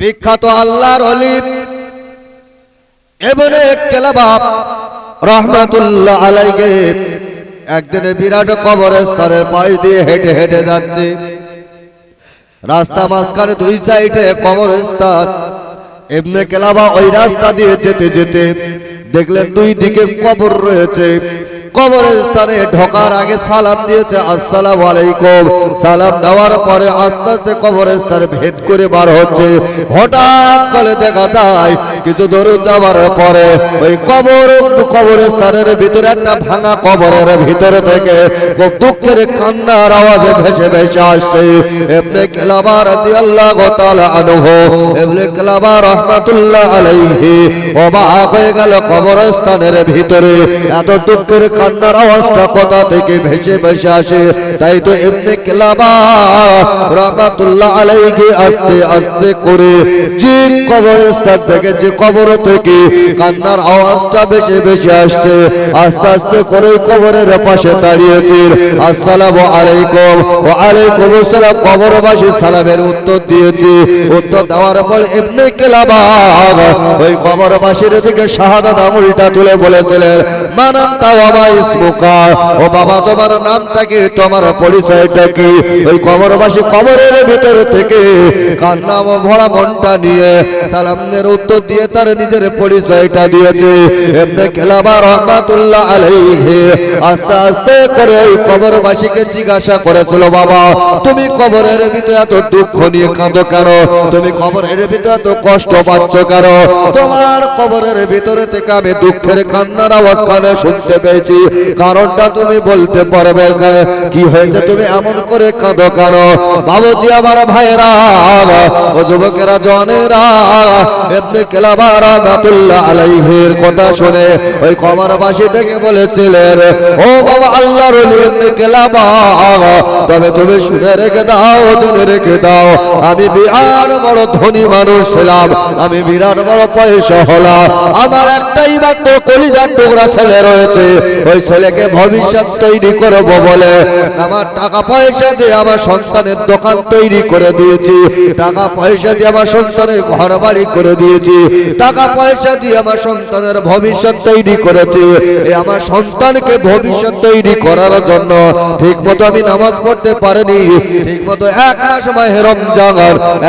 বিখ্যাত আল্লাহর অলিম এবারে কেলাবাব রহমাতুল্লাহ আলাইকে একদিনে বিরাট কবরস্থানের পাশ দিয়ে হেঁটে হেঁটে যাচ্ছে। রাস্তা মাঝখানে দুই সাইডে কবরস্থান। এমনি কেলাবা ওই রাস্তা দিয়ে যেতে যেতে দেখলেন দুই দিকে কবর রয়েছে। কবরস্থানে ঢোকার আগে সালাম দিয়েছে, আসসালাম আলাইকুম। সালাম দেওয়ার পরে আস্তে আস্তে কবরস্থানে ভেদ করে বার হচ্ছে। হঠাৎ করে দেখা যায়, কিছু দূর যাওয়ার পরে ওই কবর, কবরস্থানের ভিতরে একটা ভাঙা কবরের ভিতরে থেকে খুব দুঃখের কান্নার আওয়াজে ভেসে ভেসে আসছে। এমনি কেলাবা রাদিয়াল্লাহু তাআলা আনহু এমনি কেলাবা রাহমাতুল্লাহ আলাইহি, অবাক হয়ে গেল কবরস্থানের ভিতরে। এত দুঃখের কান্নার আওয়াজটা কোথা থেকে ভেসে ভেসে আসে? তাই তো এমনি কেলাবা রাহমাতুল্লাহ আলাইহি আস্তে আস্তে করে যে কবরস্থান থেকে যে কবর থেকে কান্নার আওয়াজটা ভেসে ভেসে আসছে, আস্তে আস্তে করে কবরের পাশে দাঁড়িয়েছে। আসসালামু আলাইকুম ওয়া আলাইকুম আসসালাম। কবরবাসী সালামের উত্তর দিয়েছি। উত্তর দেওয়ার পর এমনি কেলাবা ওই কবরবাসীর দিকে শাহাদাত আঙুলটা তুলে বলেছিলেন মানাম তাও আমার জিজ্ঞাসা করেছিল, বাবা, তুমি কবরের ভিতরে এত দুঃখ নিয়ে কাঁদো কেন? তুমি কবরের ভিতরে এত কষ্ট পাচ্ছ কেন? তোমার কবরের ভিতরে থেকে আমি দুঃখের কান্নার আওয়াজ কানে শুনতে পেয়েছি। কারণটা তুমি বলতে পারবে কি? হয়েছে তুমি এমন করে কাঁদো কেন? বাবুজি আমার ভাইরা ও যুবকেরা, জনেরা এমনি আলাইহির কথা শুনে ওই কবরবাসী ডেকে বলেছিলেন, ও বাবা, আল্লাহর তবে তুমি শুনে রেখে দাও, জেনে রেখে দাও, আমি বিরাট বড় ধনী মানুষ ছিলাম, আমি বিরাট বড় পয়সা হলাম, আমার একটাই মাত্র কলিজার টুকরা ছেলে রয়েছে ওই ছেলেকে ভবিষ্যৎ তৈরি করব বলে আমার টাকা পয়সা দিয়ে আমার সন্তানের দোকান তৈরি করে দিয়েছি। টাকা পয়সা দিয়ে আমার সন্তানের ঘর বাড়ি করে দিয়েছি। টাকা পয়সা দিয়ে আমার সন্তানের ভবিষ্যৎ তৈরি করেছি। আমার সন্তানকে ভবিষ্যৎ তৈরি করার জন্য ঠিক মতো আমি নামাজ পড়তে পারিনি। ঠিক মতো এক মাস মাহে রমজান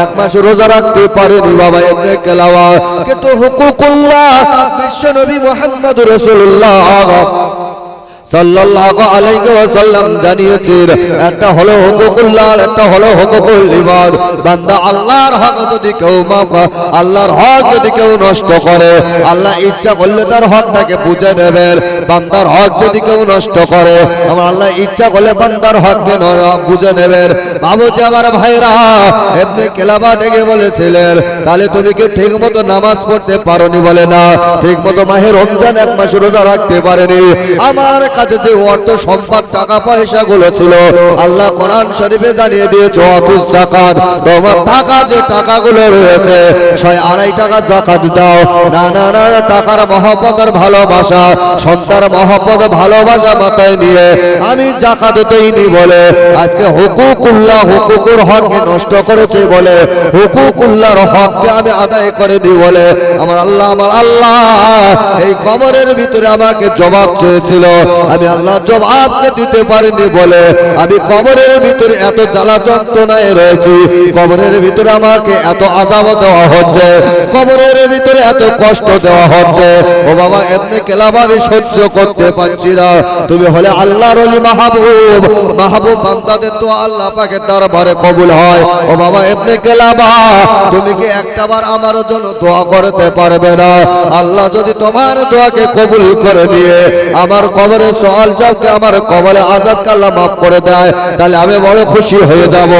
এক মাস রোজা রাখতে পারিনি বাবা এমনি কেলাওয়া কিন্তু হুকুকুল্লাহ বিশ্ব নবী মোহাম্মদ রসুল্লাহ সাল্লাল্লাহু আলাইহি ওয়াসাল্লাম জানিয়েছেন একটা হলো হুকুকুল্লাহ একটা হলো হুকুকুল ইবাদ। বান্দা আল্লাহর হক যদি কেউ আল্লাহর যদি কেউ নষ্ট করে, আল্লাহ ইচ্ছা করলে তার নেবেন। বান্দার হক যদি কেউ নষ্ট করে, আমার আল্লাহ ইচ্ছা করলে বান্দার হককে বুঝে নেবেন। বাবুজি আমার ভাইরা, এমনি কেলাবা ডেকে বলেছিলেন, তাহলে তুমি কি ঠিক মতো নামাজ পড়তে পারোনি? বলে, না ঠিক মতো রমজান এক মাস রোজা রাখতে পারেনি। আমার কাছে যে অর্থ সম্পদ, টাকা পয়সা গুলো ছিল, আল্লাহ কোরআন শরীফে জানিয়ে দিয়েছে অতুস জাকাত তোমার টাকা, যে টাকাগুলো রয়েছে, ছয় আড়াই টাকা জাকাত দাও। না না না টাকার মহব্বত আর ভালোবাসা সন্তান মহব্বত ভালোবাসা মাথায় নিয়ে আমি জাকাত দেইনি বলে, আজকে হুকুকুল্লাহ হুকুকুর হককে নষ্ট করেছে বলে, হুকুকুল্লাহর হককে আমি আদায় করে দিই বলে, আমার আল্লাহ আমার আল্লাহ এই কবরের ভিতরে আমাকে জবাব চেয়েছিল। আমি আল্লাহ জবাবকে দিতে পারিনি বলে আমি কবরের ভিতরে এত জ্বালা যন্ত্রণায় রয়েছি। কবরের ভিতরে আমাকে এত আজাব দেওয়া হচ্ছে। কবরের ভিতরে এত কষ্ট দেওয়া হচ্ছে। ও বাবা, এমনি কেলাম আমি সহ্য করতে পারছি না। তুমি হলে আল্লাহর অলি মাহবুব। মাহবুব বান্দাদের তো আল্লাহ পাকে দরবারে কবুল হয়। ও বাবা, এমনি কেলাবা, তুমি কি একটাবার আমার জন্য দোয়া করতে পারবে না? আল্লাহ যদি তোমার দোয়াকে কবুল করে নিয়ে আমার কবরে সওয়াল যাবকে আমার কবরে আজাবকে আল্লাহ মাফ করে দেয়, তাহলে আমি বড় খুশি হয়ে যাব।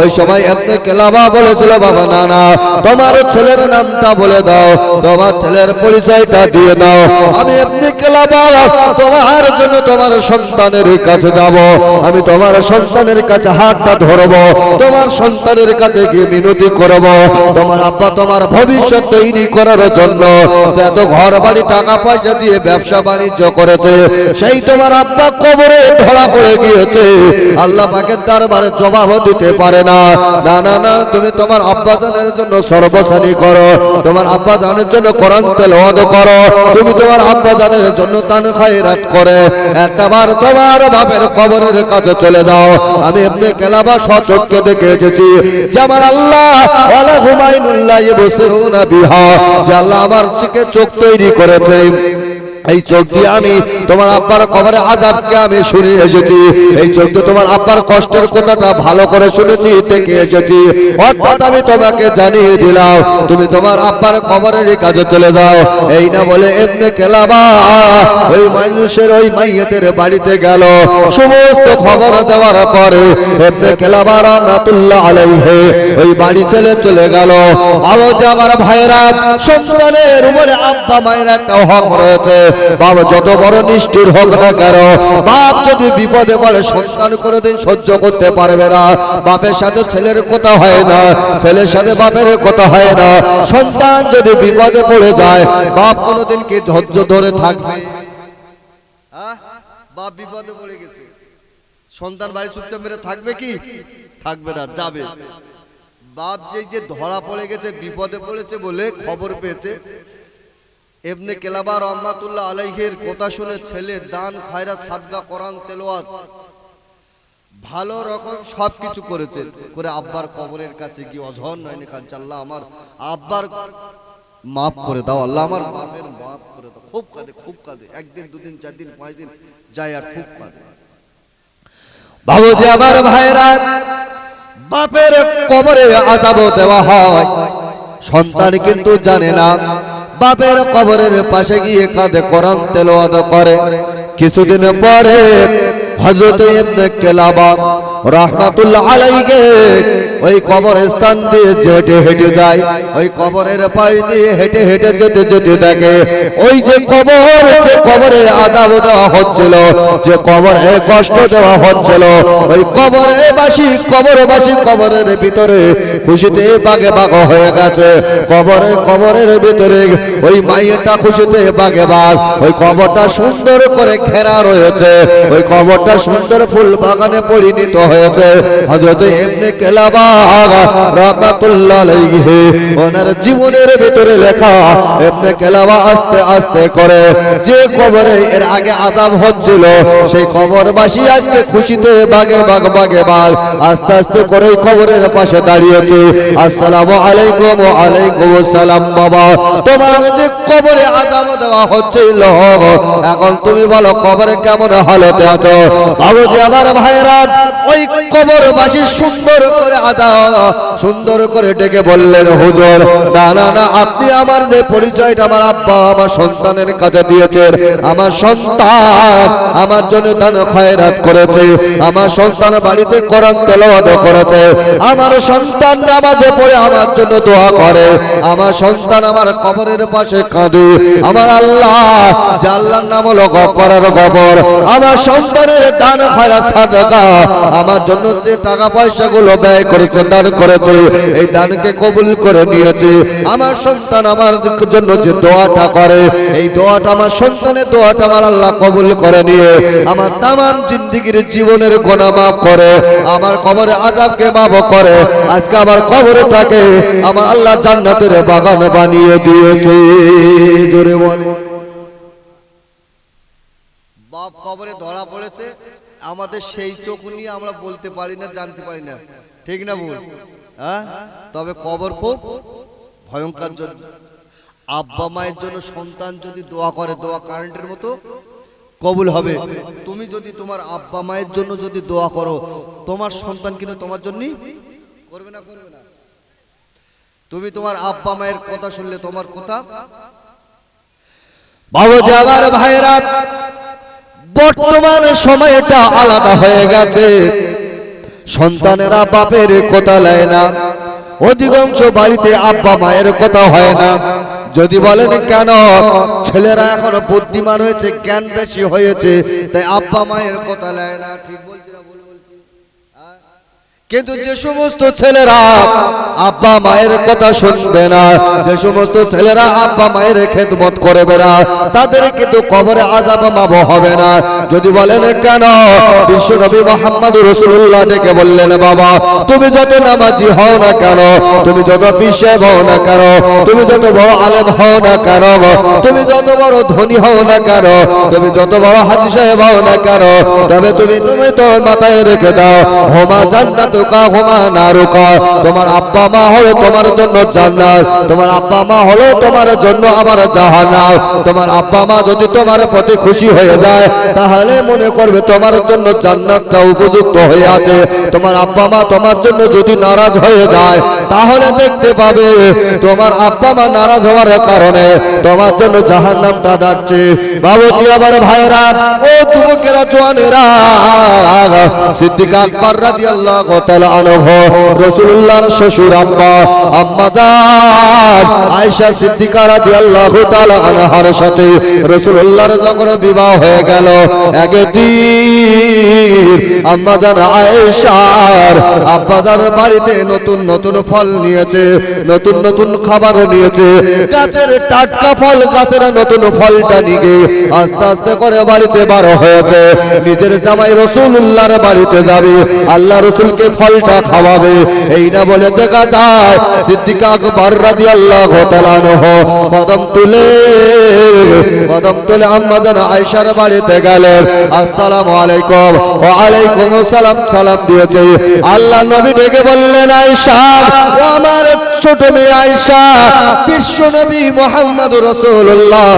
ওই সময় এমনি কেলাবা বলেছিল, বাবা, না না, তোমার ছেলের নামটা বলে দাও, তোমার ছেলের পরিচয়টা দিয়ে দাও। আমি এমনি কেলাবা তোমার জন্য তোমার সন্তানের কাছে যাব। আমি তোমার সন্তানের কাছে হাতটা ধরব, তোমার সন্তানের কাছে গিয়ে মিনতি করব। তোমার আব্বা তোমার ভবিষ্যৎ তৈরি করার জন্য এত ঘর বাড়ি টাকা পয়সা দিয়ে ব্যবসা বাণিজ্য করেছে, সেই তোমার আব্বা কবরে ধরা পড়ে গিয়েছে। আল্লাহ পাকের দরবারে জবাব দিতে পারে না। না না না, তুমি তোমার আব্বা জানের জন্য সর্বসানী করো। তোমার আব্বা জানের জন্য কোরআন তেলাওয়াত করো। তুমি তোমার আব্বা জানের জন্য দান খায়রাত করে। একটা বার তোমার বাপের কবরের কাছে চলে যাও। আমি এমনি কেলাবা সচক্ষে দেখে এসেছি যে আমার আল্লাহ ওয়ালা হুমায়ুনুল্লাহ ইবসিরুনা বিহা, যে আল্লাহ আমার চোখে চোখ তৈরি করেছে। এই চোখ দিয়ে আমি তোমার আব্বার কবরে আজাবকে আমি শুনে এসেছি। এই চোখ দিয়ে তোমার আব্বার কষ্টের কথাটা ভালো করে শুনেছি থেকে এসেছি। অর্থাৎ আমি তোমাকে জানিয়ে দিলাম, তুমি তোমার আব্বার কবরের কাজে চলে যাও। এই না বলে এমনি কেলাবা ওই মানুষের ওই মাইয়েতের বাড়িতে গেল। সমস্ত খবর দেওয়ার পরে এমনি কেলাবা রহমাতুল্লাহ আলাইহে ওই বাড়ি ছেলে চলে গেল। ভালো যে আমার ভাইরা সন্তানের উপরে আব্বা মায়ের একটা হক রয়েছে। বাবা যত বড় নিষ্ঠুর হোক না কেন বাপ যদি বিপদে পড়ে সন্তান কোনোদিন সহ্য করতে পারবে না। বাপের সাথে ছেলের কথা হয় না ছেলের সাথে বাপের কথা হয় না। সন্তান যদি বিপদে পড়ে যায় বাপ কোনোদিন কি ধৈর্য ধরে থাকবে? বাপ বিপদে পড়ে গেছে। সন্তান বাড়ি চুপচাপ মেরে থাকবে কি? থাকবে না যাবে। বাপ যেই যে ধরা পড়ে গেছে বিপদে পড়েছে বলে খবর পেয়েছে এমনি কেলাবা রহমাতুল্লাহ আলাইহের কথা শুনে ছেলে দান, খায়রা সাদগা কোরআন তেলোয়াত ভালো রকম সব কিছু করেছে। করে আব্বার কবরের কাছে গিয়ে অঝর নয় খাচ্ছে আল্লাহ আমার আব্বার মাফ করে দাও, আল্লাহ আমার বাপের মাফ করে দাও। খুব কাঁদে খুব কাঁদে। একদিন, দুদিন চার দিন পাঁচ দিন যায় আর খুব কাঁদে। বাবু যে আমার ভাইরা, বাপের কবরে আজাবও দেওয়া হয়। সন্তান কিন্তু জানে না বাপের কবরের পাশে গিয়ে কাঁধে কোরআন তেলোয়াদ করে। কিছুদিন পরে হজরত ইবনে কেলাবা রাহমাতুল্লাহ আলাইহি, ওই কবর স্থান দিয়ে হেঁটে হেঁটে যায়, ওই কবরের হেঁটে হেঁটে যেতে যেতে দেখে, ওই যে কবর, যে কবরে দেওয়া হচ্ছিল কবরে কষ্ট দেওয়া হচ্ছিল, ওই কবরে বাসি কবরবাসী কবরের ভিতরে খুশিতে বাগে বাগ হয়ে গেছে, কবরে, কবরের ভিতরে ওই মাইয়েটা খুশিতে বাগে বাগ, ওই কবরটা সুন্দর করে ঘেরা রয়েছে, ওই কবরটা সুন্দর ফুল বাগানে পরিণত জীবনের ভিতরে লেখা এমনি কেলাবা আস্তে আস্তে করে, যে কবরে এর আগে আযাব হচ্ছিল, সেই কবরবাসী আজকে খুশিতে বাগে বাগ বাগে বাগ আস্তে আস্তে করে কবরের পাশে দাঁড়িয়েছে। আসসালামু আলাইকুম আলাইকুম আসসালাম, বাবা। তোমার যে কবরে আযাব দেওয়া হচ্ছিল, এখন তুমি বলো কবরে কেমন হালতে আছো? বাবুজি, আমার ভাইরা ওই কবরবাসী সুন্দর করে আজাব সুন্দর করে ডেকে বললেন, হুজুর, না না না, আপনি আমার যে পরিচয়টা আমার আব্বা, আমার সন্তানের কাছে দিয়েছেন, আমার সন্তান আমার জন্য দান খয়রাত করেছে, আমার সন্তান বাড়িতে কোরআন তেলাওয়াত করেছে, আমার সন্তান নামাজে পড়ে আমার জন্য দোয়া করে, আমার সন্তান আমার কবরের পাশে কাঁদে, আমার আল্লাহ, যে আল্লাহর নাম হলো গফরার গফর, আমার সন্তানের দান খয়রাত সাদাকা আমার জন্য যে টাকা পয়সাগুলো ব্যয় করেছে, দান করেছে, এই দানকে কবুল করে নিয়েছে। আমার সন্তান আমার জন্য যে দোয়াটা করে, এই দোয়াটা আমার সন্তানের দোয়াটা আমার আল্লাহ কবুল করে নিয়ে আমার তামাম জিন্দিগির জীবনের গোনা মাফ করে, আমার কবরে আজাবকে মাফ করে, আজকে আমার কবরটাকে আমার আল্লাহ জান্নাতের বাগান বানিয়ে দিয়েছে। জোরে বল বাপ কবরে ধরা পড়েছে আমাদের সেই চোখ নিয়ে আমরা বলতে পারি না, জানতে পারি না। ঠিক না ভুল? হ্যাঁ? তবে কবর খুব ভয়ঙ্কর জন্য আব্বা মায়ের জন্য সন্তান যদি দোয়া করে, দোয়া কারেন্টের মতো, কবুল হবে। তুমি যদি তোমার আব্বা মায়ের জন্য যদি দোয়া করো, তোমার সন্তান কিন্তু তোমার জন্যই করবে না করবে না। তুমি তোমার আব্বা মায়ের কথা শুনলে তোমার কথা? বাবুজি আমার ভাইরা বর্তমান সময়টা আলাদা হয়ে গেছে। সন্তানেরা বাপের কথা লেয় না। অধিকাংশ বাড়িতে আব্বা মায়ের কথা হয় না। যদি বলেন কেন? ছেলেরা এখন বুদ্ধিমান হয়েছে, জ্ঞান বেশি হয়েছে, তাই আব্বা মায়ের কথা লেয় না। ঠিক বলছি? কিন্তু যে সমস্ত ছেলেরা আব্বা মায়ের কথা শুনবে না, যে সমস্ত ছেলেরা আব্বা মায়ের খেদমত করবে না, তাদের কিন্তু কবরে আজাব মাব হবে না। যদি বলেন কেন? বিশ্ব নবী মোহাম্মদ রসুল্লাহ ডেকে বললেন, বাবা, তুমি যত নামাজি হও না কেন? তুমি যত পিসে হও না কেন? তুমি যত বড় আলেম হও না কেন? তুমি যত বড় ধনী হও না কেন? তুমি যত বড় হাজি সাহেব হও না কেন? তবে তুমি তুমি তো মাথায় রেখে দাও। হোমা হোমা নারুকা। তোমার আব্বা মা হলো তোমার জন্য জান্নাত। তোমার আব্বা মা হলো তোমার জন্য আমার জাহান্নাম। তোমার আব্বা মা যদি তোমার প্রতি খুশি হয়ে যায়, তাহলে মনে করবে তোমার জন্য জান্নাতটা উপযুক্ত হয়ে আছে। তোমার আব্বা মা তোমার জন্য যদি নারাজ হয়ে যায়, তাহলে দেখতে পাবে তোমার আব্বা মা নারাজ হওয়ার কারণে তোমার জন্য জাহান্নামটা যাচ্ছে। বাবুজি আবার ভাইরা ও যুবকেরা, জোয়ানেরা, সিদ্দিক আকবর রাদিয়াল্লাহু শ্বশুর আনহার সাথে যখন বিবাহ হয়ে গেল একদিন আম্মা বাড়িতে নতুন নতুন ফল নিয়েছে, নতুন নতুন খাবারও নিয়েছে, গাছের টাটকা ফল, গাছের নতুন ফলটা নিয়ে আস্তে আস্তে করে বাড়িতে বারো হয়েছে। নিজের জামাই রসুল্লাহর বাড়িতে যাবে, আল্লাহ রসুলকে ফলটা খাওয়াবে। এই না বলে দেখা যায়, সিদ্দিকা আকবর রাদি আল্লাহ কদম তুলে কদম তুলে আম্মা জান আয়েশার বাড়িতে গেলেন। আসসালামু আলাইকুম, ওয়া আলাইকুম সালাম সালাম দিয়েছে। আল্লাহ নবী ডেকে বললেন, আয়েশা, ও আমার ছোট মেয়ে আয়েশা, বিশ্ব নবী মোহাম্মদ রাসূলুল্লাহ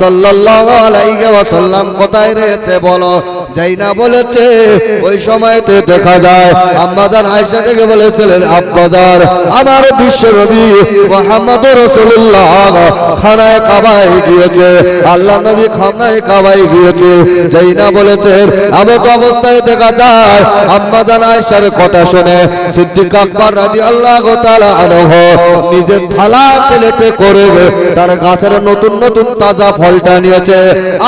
সাল্লাল্লাহু আলাইহি ওয়াসাল্লাম কোথায় রয়েছে বলো? যাই না বলেছে, ওই সময়তে দেখা যায় আম্মাজান আয়েশা ডেকে বলেছিলেন আব্বাজার আমার বিশ্ব নবী মোহাম্মদ রাসূলুল্লাহ খানায় কাবায় গিয়েছে। আল্লাহ নবী খানায় কাবায় গিয়েছে। যাই না বলেছেন এমত অবস্থায় দেখা যায়, আম্মাজান আয়েশার কথা শুনে সিদ্দিক আকবর রাদিয়াল্লাহু তাআলা আনহু নিজের থালা প্লেটে করে তার গাছের নতুন নতুন তাজা ফলটা নিয়েছে।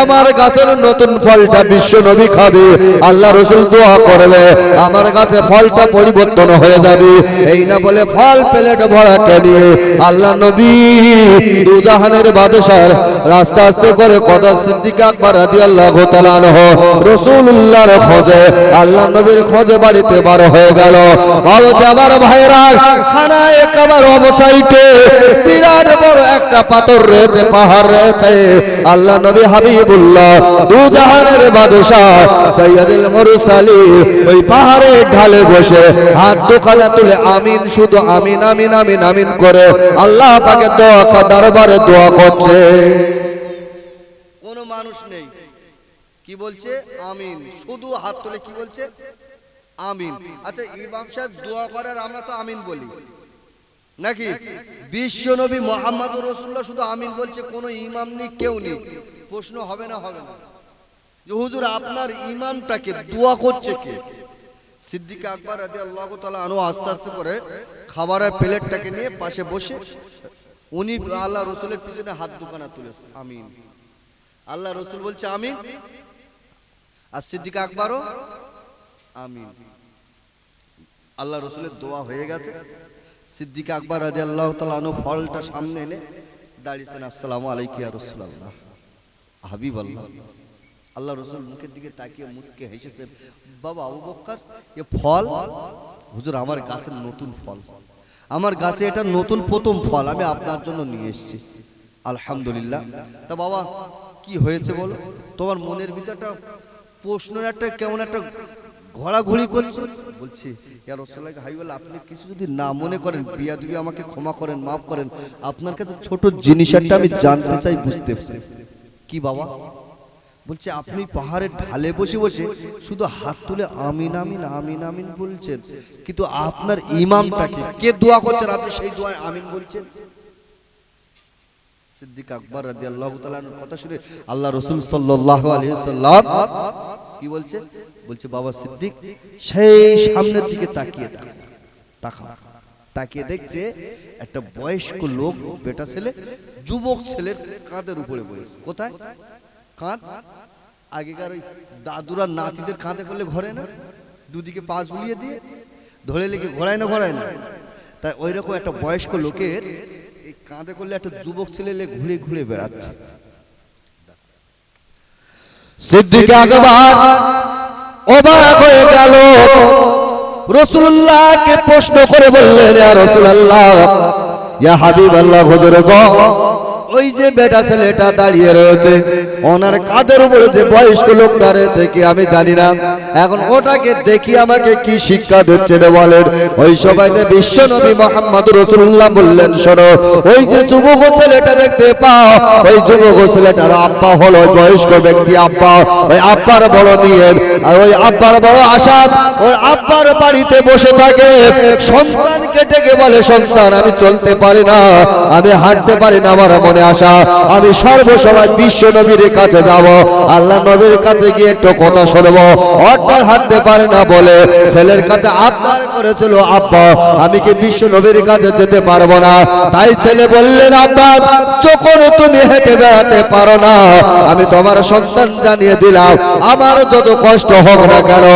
আমার গাছের নতুন ফলটা বিশ্ব নবী খাবে। আল্লাহ রসুল দোয়া করবে, আমার গাছে ফলটা পরিবর্তন হয়ে যাবে। এই না বলে ফল প্লেট ভরাকে নিয়ে আল্লাহ নবী দুজাহানের বাদশার রাস্তা আস্তে করে কদা সিদ্দিক আকবর রাদিয়াল্লাহু তাআলা আনহু রাসূলুল্লাহর খোঁজে, আল্লাহ নবীর খোঁজে বাড়িতে বার হয়ে গেল। ভালো যাবার ভাইরা, খানায় একেবার অবসাইটে বিরাট বড় একটা পাথর রয়েছে, পাহাড় রয়েছে। আল্লাহ নবী হাবিবুল্লাহ দু জাহানের বাদশাহ সৈয়দুল মুরসালিন ওই পাহাড়ে ঢালে বসে হাত দোকানে তুলে আমিন, শুধু আমিন আমিন আমিন আমিন করে আল্লাহ পাকে দোয়া দরবারে দোয়া করছে। কোন মানুষ নেই। কি বলছে? আমিন। শুধু হাত তুলে কি বলছে? আমিন। আচ্ছা ইমাম সাহেব দোয়া করার আমরা তো আমিন বলি। নাকি? বিশ্ব নবী মোহাম্মদ রসুল্লাহ শুধু আমিন বলছে, কোনো ইমাম নেই, কেউ নেই। প্রশ্ন হবে না হবে না। যে হুজুর, আপনার ইমামটাকে দোয়া করছে কে? সিদ্দিক আকবর রাদি আল্লাহ তালা আনু আস্তে আস্তে করে খাবারের প্লেটটাকে নিয়ে পাশে বসে উনি আল্লাহ রসুলের পিছনে হাত দোকানা তুলেছে। আমিন। আল্লাহ রসুল বলছে, আমিন। আর সিদ্দিক আকবরও, আমিন। আল্লাহ রসুলের দোয়া হয়ে গেছে। সিদ্দিক আকবর রাজি আল্লাহ তালু ফলটা সামনে এনে দাঁড়িয়েছেন, আসসালামু আলাইকিয়া রসুল আল্লাহ হাবিব আল্লাহ আল্লাহ রসুল মুখের দিকে তাকিয়ে মুচকে হেসেছেন, বাবা আবু বক্কর, এ ফল? হুজুর, আমার গাছের নতুন ফল। আমার গাছে এটা নতুন প্রথম ফল, আমি আপনার জন্য নিয়ে এসেছি। আলহামদুলিল্লাহ। তা বাবা, কি হয়েছে বলো? তোমার মনের ভিতরে একটা প্রশ্ন একটা কেমন একটা ঘোরাঘুরি করছে? বলছি, ইয়া রসুল্লাহ বলে আপনি কিছু যদি না মনে করেন বিয়া দুবি আমাকে ক্ষমা করেন, মাফ করেন, আপনার কাছে ছোট জিনিস একটা আমি জানতে চাই, বুঝতে কি বাবা? বলছে, আপনি পাহাড়ের ঢালে বসে বসে শুধু হাত তুলে আমিন আমিন আমিন আমিন বলছেন। কিন্তু আপনার ইমামটাকে কে দোয়া করছেন? আপনি সেই দোয়ায় আমিন বলছেন। সিদ্দিক আকবর রাদিয়াল্লাহু তাআলার কথা শুনে আল্লাহ রাসূল সাল্লাল্লাহু আলাইহি কি বলছে? বলছে, বাবা সিদ্দিক, সেই সামনের দিকে তাকিয়ে তাকাও। তাকিয়ে দেখছে একটা বয়স্ক লোক, বেটা ছেলে, যুবক ছেলের কাঁধের উপরে বসে। কোথায়? কাঁধ। আগেকার ওই দাদুরা নাতিদের কাঁধে করলে ঘরে না। দুদিকে পা ঝুলিয়ে দিয়ে ধরে লিখে ঘোরায় না ঘোরায় না। তাই ওই রকম একটা বয়স্ক লোকের এই কাঁধে করলে একটা যুবক ছেলে ঘুরে ঘুরে বেড়াচ্ছে। সিদ্দিক আকবর অবাক হয়ে গেল। রসুল্লাহকে প্রশ্ন করে বললেন রসুল্লাহ, ইয়া হাবিব আল্লাহ হুজুর ওই যে বেটা ছেলেটা দাঁড়িয়ে রয়েছে, ওনার কাদের উপরে যে বয়স্ক লোকটা রয়েছে কি আমি জানি না। এখন ওটাকে দেখি আমাকে কি শিক্ষা দিচ্ছে রে বলেন। ওই সবাইতে বিশ্ব নবী মোহাম্মদ রসুল্লাহ বললেন, শোনো, ওই যে যুবক ছেলেটা দেখতে পাও, ওই যুবক ছেলেটার আব্বা হলো বয়স্ক ব্যক্তি আব্বা, ওই আব্বার বড় নিয়ত ওই আব্বার বড় আশাদ ওই আব্বার বাড়িতে বসে থাকে। সন্তানকে ডেকে বলে, সন্তান, আমি চলতে পারি না, আমি হাঁটতে পারি না, আমার মনে আশা আমি সর্বসময় বিশ্ব নবীর কাছে যাব। আল্লাহ নবীর কাছে গিয়ে একটু কথা শুনব। অর্থাৎ হাঁটতে পারে না বলে ছেলের কাছে আবদার করেছিল, আব্বা, আমি কি বিশ্ব নবীর কাছে যেতে পারব না? তাই ছেলে বললেন, আব্বা, যখন তুমি হেঁটে বেড়াতে পারো না, আমি তোমার সন্তান জানিয়ে দিলাম। আমার যত কষ্ট হোক না কেন,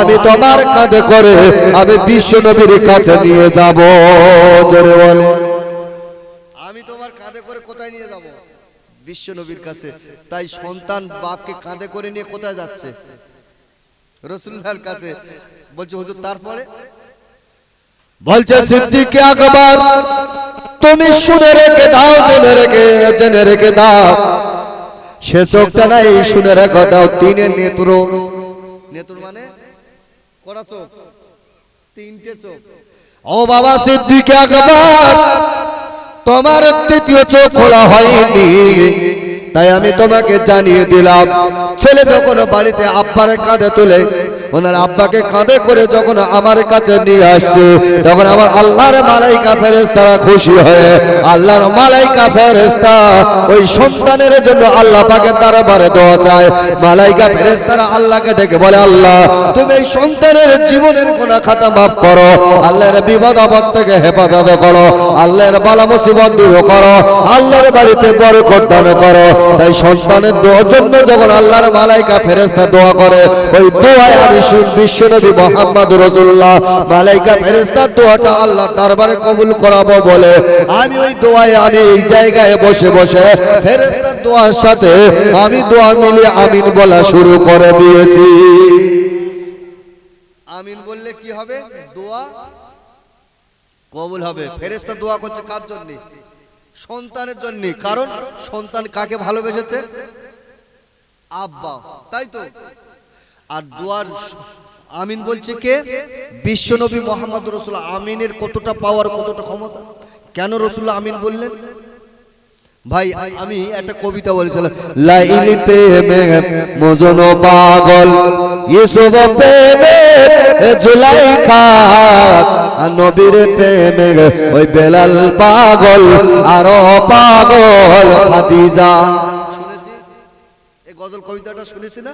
আমি তোমার কাঁধে করে আমি বিশ্ব নবীর কাছে নিয়ে যাব। জোরে বলে বিশ্ব নবীর কাছে। তাই সন্তান বাপকে কাঁধে করে নিয়ে কোথায় যাচ্ছে? রসুল্লাহর কাছে। বলছে হুজুর তারপরে? বলছে সিদ্দিক আকবর তুমি শুনে রেখে দাও জেনে রেখে জেনে রেখে দাও। সে চোখটা নাই শুনে রেখে দাও তিনে নেত্র। নেত্র মানে? কটা চোখ। তিনটে চোখ। ও বাবা সিদ্দিক আকবর তোমার তৃতীয় চোখ খোলা হয়নি। তাই আমি তোমাকে জানিয়ে দিলাম, ছেলে যখন বাড়িতে আব্বার কাঁধে তুলে ওনার আব্বাকে কাঁধে করে যখন আমার কাছে নিয়ে আসছে, তখন আমার আল্লাহর মালাইকা ফেরেস্তারা খুশি হয়ে, আল্লাহর মালাইকা ফেরেস্তা ওই সন্তানের জন্য আল্লাহ পাকে দরবারে দোয়া চায়। মালাইকা ফেরেস্তারা আল্লাহকে ডেকে বলে, আল্লাহ, তুমি এই সন্তানের জীবনের কোন খাতা মাফ করো, আল্লাহর বিপদ আপদ থেকে হেফাজত করো, আল্লাহর বালা মুসিবত দূর করো, আল্লাহর বাড়িতে বরকত দান করো। তাই সন্তানের দোয়ার জন্য যখন আল্লাহর মালাইকা ফেরেস্তা দোয়া করে, ওই দোয়ায় আমি বিশ্বনবী মোহাম্মদ রসুল্লাহ। মালাইকা ফেরেস্তার দোয়াটা আল্লাহ দরবারে কবুল করাবো বলে। আমি ওই দোয়ায়, আমি এই জায়গায় বসে বসে ফেরেস্তার দোয়ার সাথে আমি দোয়া মিলিয়ে আমিন বলা শুরু করে দিয়েছি। আমিন বললে কি হবে? দোয়া? কবুল হবে। ফেরেস্তা দোয়া করছে কার জন্য? সন্তানের জন্য। কারণ সন্তান কাকে ভালোবেসেছে? আব্বা। তাই তো? আর দোয়ার আমিন বলছে কে? বিশ্বনবী মোহাম্মদ রসুল আমিনের কতটা পাওয়ার কতটা ক্ষমতা? কেন রসুল্লাহ আমিন বললেন? ভাই, আমি একটা কবিতা বলেছিলাম লাইলি পাগল ওই বেলাল পাগল, আরও পাগল শুনেছি? এই গজল কবিতাটা শুনেছি না?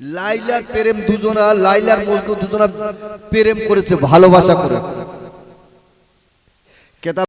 লাইলার প্রেম দুজনা লাইলার মজনু দুজনা প্রেম করেছে ভালোবাসা করেছে।